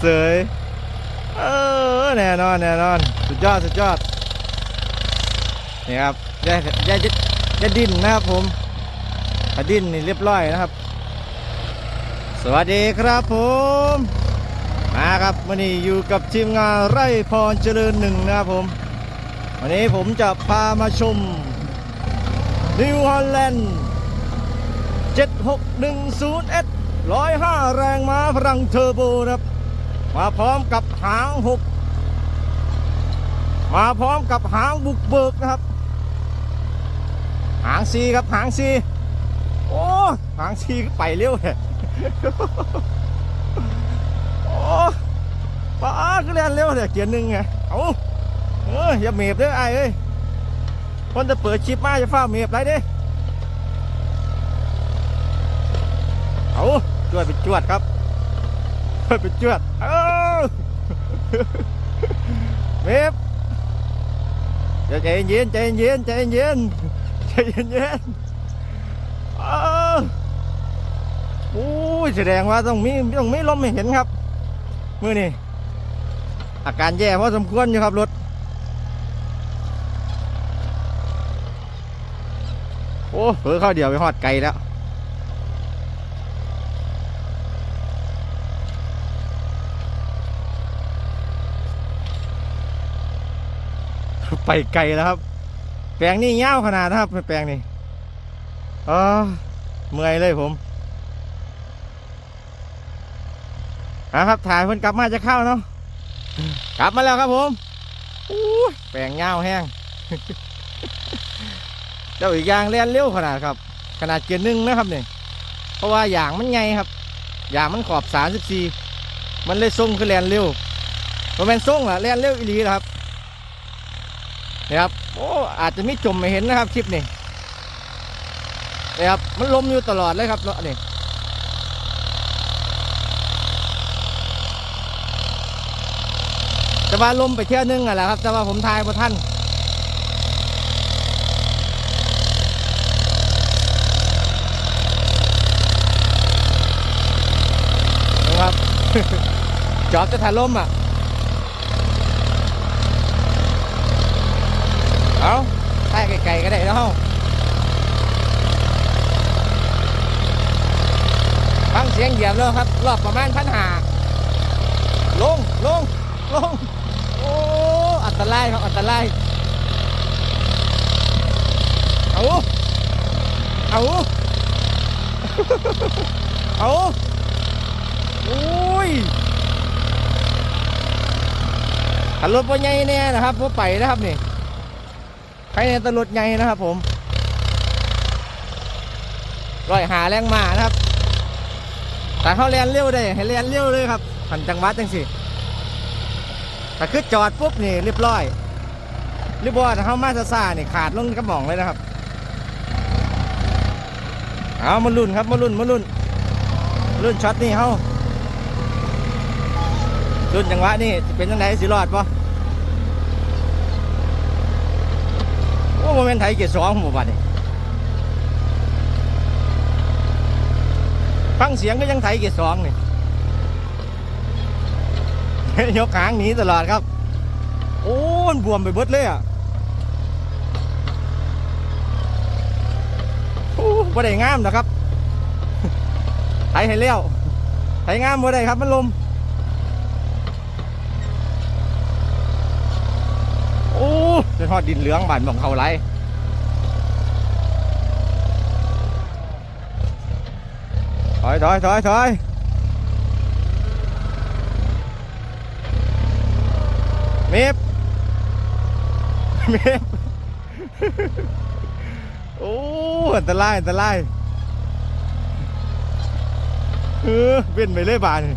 เสยเออแน่นอนแน่นอนสุดยอดสุดยอดนี่ครับอย่าอย่าอย่าดิ้นนะครับผมถ้าดิ้นนี่เรียบร้อยนะครับ สวัสดีครับผม มาครับวันนี้อยู่กับทีมงานไร่พรเจริญหนึ่งนะครับผม วันนี้ผมจะพามาชมนิวฮอลแลนด์ 7610S 105 แรงม้าพลังเทอร์โบครับ มาพร้อมกับหาง6มาพร้อมกับหางบุกเบิกนะครับ หางซีครับหางซีโอ้หางซีก็ไปเร็วเลยโอ้ป้าก็เล่นเร็วเลยเกียร์หนึ่งไงเอาเอออย่าเมฟเด้อไอ้เอ้ยคนจะเปิดชิปมาจะฟ้าเมฟไรเด้เอาจวดไปจวดครับจวดไปจวดเอา เมฟเดี๋ยวใจเย็นใจเย็นใจเย็นใจเย็นเย็นโอ้ยแสดงว่าต้องมีต้องมีลมให้เห็นครับ มือนี่อาการแย่พอสมควรอยู่ครับรถโอ้เผลอเข้าเดียวไปหอดไกลแล้ว ไปไกลแล้วครับ แปลงนี่เง่าวขนาดนะครับแปลงนี่เออเมื่อยเลยผมเอาครับถ่ายเพิ่นกลับมาจะเข้าเนาะกลับมาแล้วครับผมแปลงเง่าวแห้งเจ้าอีกอย่างเล่นเร็วขนาดครับ ขนาดเกียร์หนึ่งนะครับเนี่ยเพราะว่าอย่างมันไงครับ อย่างมันขอบ34มันเลยส่งคือแลนเร็วพอแมนส่งล่ะแลนเร็วอีหลีครับ นะครับโอ้อาจจะมีจมไม่เห็นนะครับคลิปนี้นะครับมันลมอยู่ตลอดเลยครับเนาะนี่แต่ว่าลมไปเที่ยวนึงอะแหละครับแต่ว่าผมทายพอท่านนะครับจอบจะถ่ายลมอะ เอาใต้ ไกลก็ได้แล้วฟังเสียงเหยียบแล้วครับรอบประมาณพันหาลงลงลงโอ้อันตรายครับอันตรายเอาเอาเอาโอ้ยขันรถว่าใหญ่แน่นะครับว่าไปนะครับนี่ ใครในตลดไงนะครับผมร้อยหาแรงมานะครับ แต่เขาเรียนเร็วได้ให้เรียนเร็วเลยครับขันจังหวัดจังสิแต่คือจอดปุ๊บนี่เรียบร้อยเรียบร้อยถ้าเขามาซ่านี่ขาดลงกระหม่องเลยนะครับ เอามาลุ่นครับมาลุ่นมาลุ่นลุ่นช็อตนี่เขาลุ่นจังหวะนี่จะเป็นยังไงสิรอดปะ อ้โมเมนไทยเกียร์สองหมู่บ้านนี่ฟังเสียงก็ยังไทยเกียร์สองนี่ยกหางหนีตลอดครับ โอ้นบวมไปเบิดเลยอะโอ้บ่ได้งามนะครับไทยให้เลี้ยวไทยงามบ่ได้ครับมันลม โอ้เป็นทอดดินเหลืองบานของเขาไรถอยถอยถอยถอยเมฟเมฟโอ้อันตรายอันตรายเออเว้นไปเลยบานนี่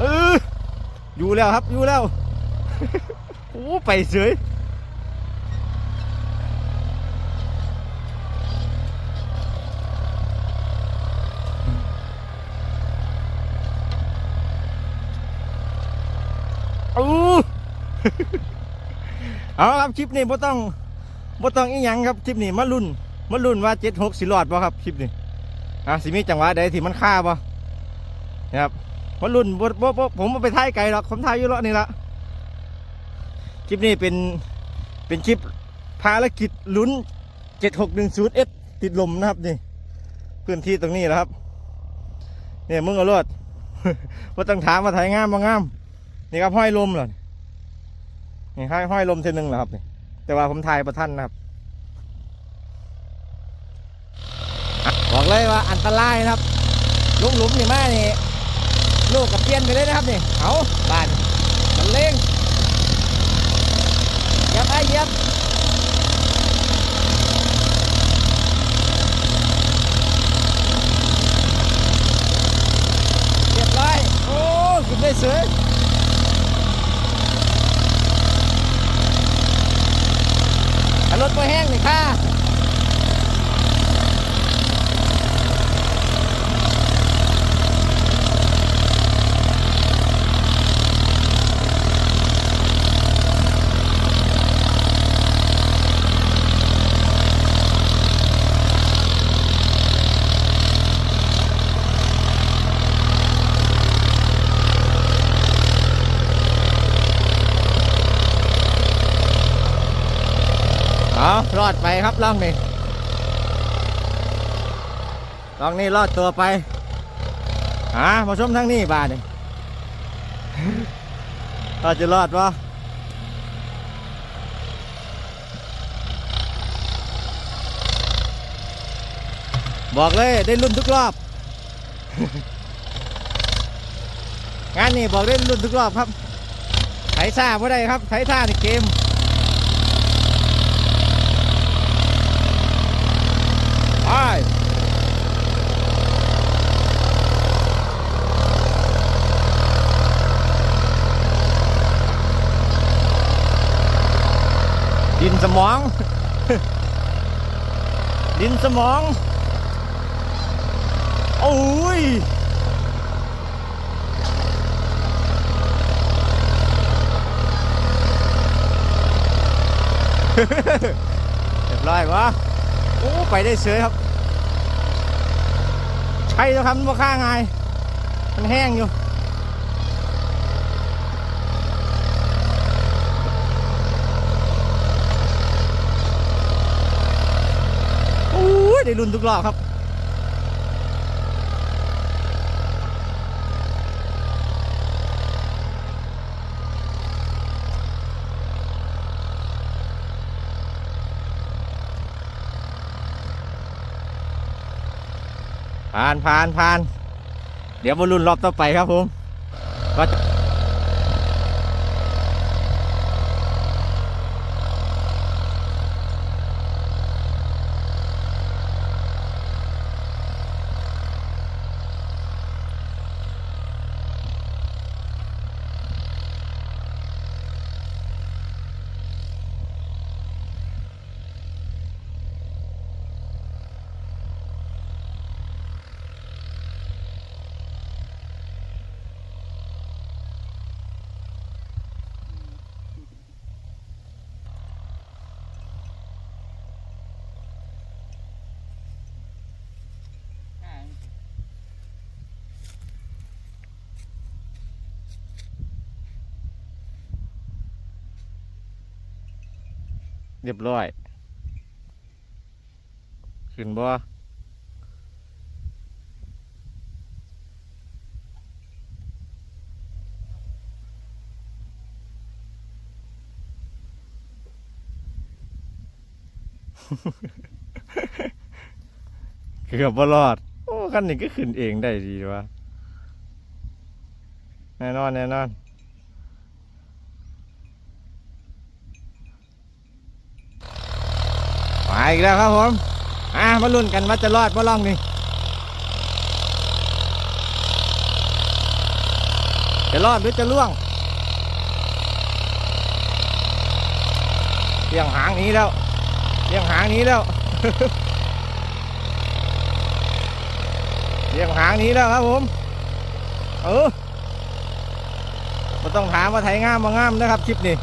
เออ อยู่แล้วครับ อยู่แล้ว โอ้ไปเฉยอู้เอาครับคลิปนี้พ่ต้องบ่ต้องอีหยังครับคลิปนี้มาลุ้นมาลุ้นว่าเจ็ดหกสิรอดบ่ครับคลิปนี้อะสิมีจังหวะใดที่มันฆ่าบ่นะครับ มาลุ้นบ่บ่บ่ผมบ่ไปถ่ายไกลหรอกผมถ่ายอยู่เลาะนี่ละคลิปนี้เป็นเป็นคลิปภารกิจลุ้น 7610S ติดลมนะครับนี่พื้นที่ตรงนี้แหละครับ เนี่ยมึงเอารถว่าต้องถามมาถ่ายงามบ่งาม นี่ครับห้อยลมเหรอนี่ห้อยห้อยลมเส้นหนึ่งเหรอครับนี่แต่ว่าผมถ่ายประท่านนะครับบอกเลยว่าอันตรายนะครับลุมหลุมๆนี่มานี่ ลูกกับเพียนไปเลยนะครับนี่เอาบานมันเล่งยับไอ้ยับเรียบร้อยโอ้ขึ้นได้สวยอะรถไปแห้งนี่ค่ะ เอารอดไปครับล่องนี่ล่องนี่รอดตัวไปหามาชมทั้งนี้บาดนี่เราจะรอดปะบอกเลยได้รุ่นทุกรอบ งานนี้บอกได้รุ่นทุกรอบครับไถซ่าไม่ได้ครับไถซ่าในเกม ไปดินสมอง ดินสมอง โอ้ยเรียบร้อยวะ โอ้ไปได้เฉยครับ ใช่แล้วครับมันค่าไงายมันแห้งอยู่โอ้ได้รุนทุกรอบครับ ผ่านผ่านผ่าน เดี๋ยวมาลุ้นรอบต่อไปครับผมว่า เรียบร้อย ขึ้นบ่เกือบบ่รอด โอ้คันนี้ก็ขึ้นเองได้ดีวะแน่นอน แน่นอน มาอีกแล้วครับผมอะมาลุ้นกันว่าจะรอดบ่ล่องนี่จะรอดหรือจะล่วงเลี้ยงหางนี้แล้วเลี้ยงหางนี้แล้วเลี้ยงหางนี้แล้วครับผม เออไม่ต้องถามว่าไถงามมางามนะครับคลิปนี้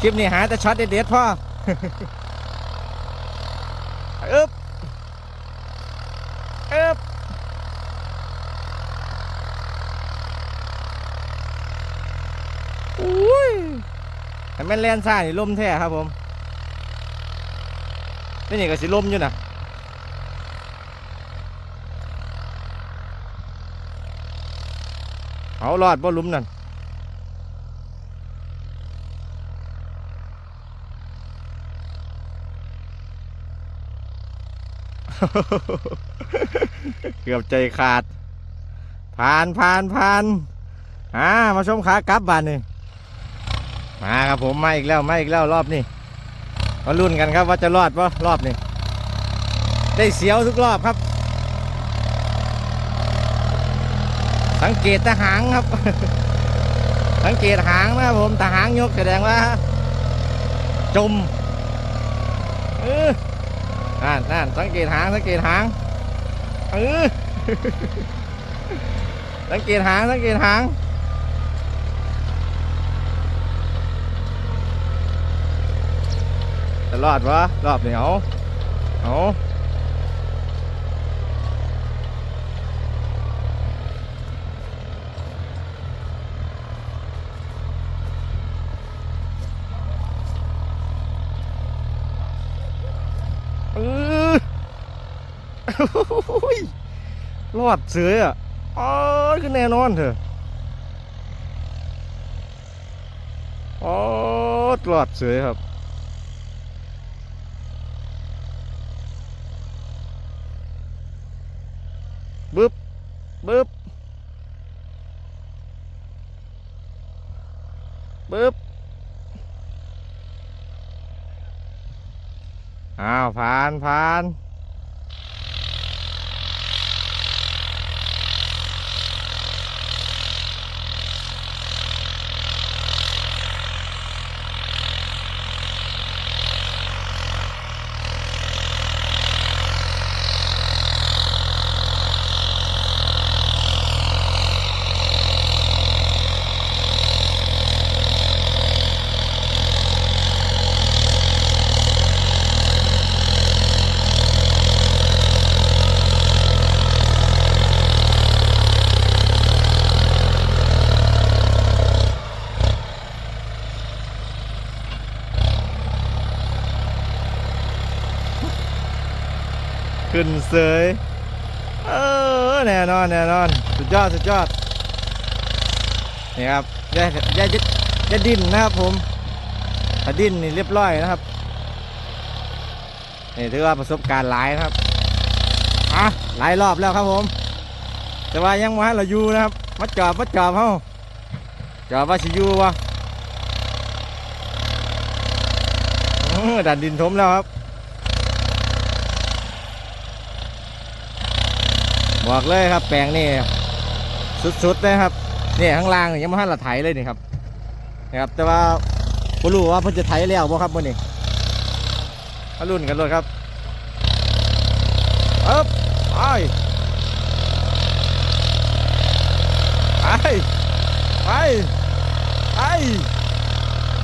คลิปนี้หาแต่ช็อตเด็ดๆพ่อ อึ๊บอึ๊บอุ้ยแต่แม่นแลนซ่านี่ลมแท้ครับผมนี่นี่ก็สิลมอยู่นะเอารอดบ่ลุมนั่น เกือบใจขาด ผ่านผ่านผ่านอ่ามาชมขากลับบ้านนี่มาครับผมมาอีกแล้วมาอีกแล้วรอบนี้มาลุ้นกันครับว่าจะรอดปะรอบนี้ได้เสียวทุกรอบครับ สังเกตตะหางครับ สังเกตหางนะครับผมต่หางยกแสดงว่า จมเออ นั่นนั่นสังเกตหางสังเกตหางเออสังเกตหางสังเกตหางจะรอดวะรอบเหนียวเอาเออ โอ้ยร อดเสืออะอ๋อคือแน่นอนเถอะอ๋อรอดเสือครับบึ๊บบึ๊บบึ๊บอ้าวผ่านผ่าน ขึ้นเสยเออแน่นอนแน่นอน สุดยอดสุดยอดนี่ครับอย่าอย่าอย่าอย่าดิ้นนะครับผมถ้าดิ้นนี่เรียบร้อยนะครับนี่ถือว่าประสบการณ์หลายนะครับอะหลายรอบแล้วครับผม แต่ว่ายังว่าเราอยู่นะครับมาจอบมาจอบเฮาจอบว่าสิอยู่วะดันดินถมแล้วครับ บอกเลยครับ แปลงนี่สุดๆเลยครับนี่ข้างล่างยังไม่ทันละไถเลยนี่ครับนะครับ แต่ว่าผมรู้ว่าเพิ่นจะไถแล้วบ่ครับมื่อนี้มารุ่นกันเลยครับเอ๊บไปไปไปไป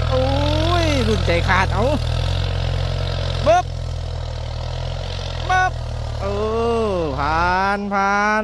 โอ้ยรุ่นใจขาดเอาเบิบเบิบเออ ผ่านผ่าน